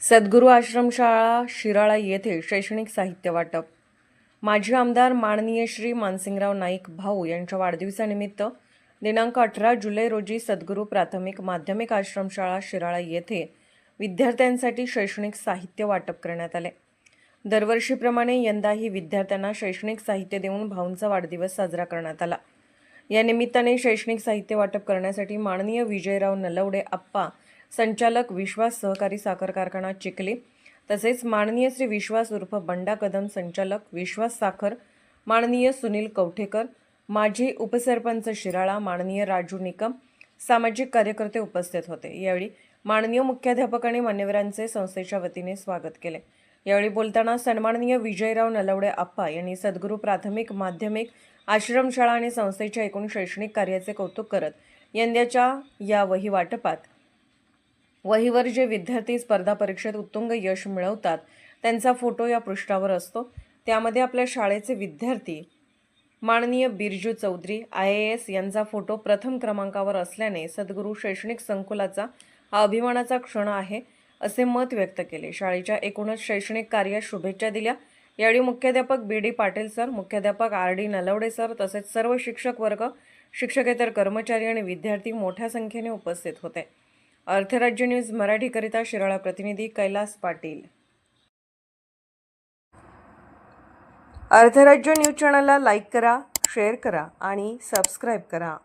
सद्गुरू आश्रमशाळा शिराळा येथे शैक्षणिक साहित्य वाटप. माजी आमदार माननीय श्री मानसिंगराव नाईक भाऊ यांच्या वाढदिवसानिमित्त दिनांक अठरा जुलै रोजी सद्गुरू प्राथमिक माध्यमिक आश्रमशाळा शिराळा येथे विद्यार्थ्यांसाठी शैक्षणिक साहित्य वाटप करण्यात आले. दरवर्षीप्रमाणे यंदाही विद्यार्थ्यांना शैक्षणिक साहित्य देऊन भाऊंचा वाढदिवस साजरा करण्यात आला. या निमित्ताने शैक्षणिक साहित्य वाटप करण्यासाठी माननीय विजयराव नलवडे आप्पा संचालक विश्वास सहकारी साखर कारखाना चिखली तसेच माननीय श्री विश्वास उर्फ बंडा कदम संचालक विश्वास साखर माननीय सुनील कवठेकर माजी उपसरपंच शिराळा माननीय राजू निकम सामाजिक कार्यकर्ते उपस्थित होते. यावेळी माननीय मुख्याध्यापक आणि मान्यवरांचे संस्थेच्या वतीने स्वागत केले. यावेळी बोलताना सन्माननीय विजयराव नलवडे आप्पा यांनी सद्गुरू प्राथमिक माध्यमिक आश्रमशाळा आणि संस्थेच्या एकूण शैक्षणिक कार्याचे कौतुक करत यंदाच्या या वही वाटपात वहीवर जे विद्यार्थी स्पर्धा परीक्षेत उत्तुंग यश मिळवतात त्यांचा फोटो या पृष्ठावर असतो. त्यामध्ये आपल्या शाळेचे विद्यार्थी माननीय Birju Chaudhari I A S यांचा फोटो प्रथम क्रमांकावर असल्याने सद्गुरू शैक्षणिक संकुलाचा हा अभिमानाचा क्षण आहे असे मत व्यक्त केले. शाळेच्या एकूणच शैक्षणिक कार्यात शुभेच्छा दिल्या. यावेळी मुख्याध्यापक बी डी पाटील सर मुख्याध्यापक आर डी नलवडे सर तसेच सर्व शिक्षक वर्ग शिक्षकेतर कर्मचारी आणि विद्यार्थी मोठ्या संख्येने उपस्थित होते. अर्थराज्य न्यूज मराठीकरिता शिराळा प्रतिनिधी कैलास पाटील. अर्थराज्य न्यूज चॅनलला लाईक करा शेअर करा आणि सबस्क्राईब करा.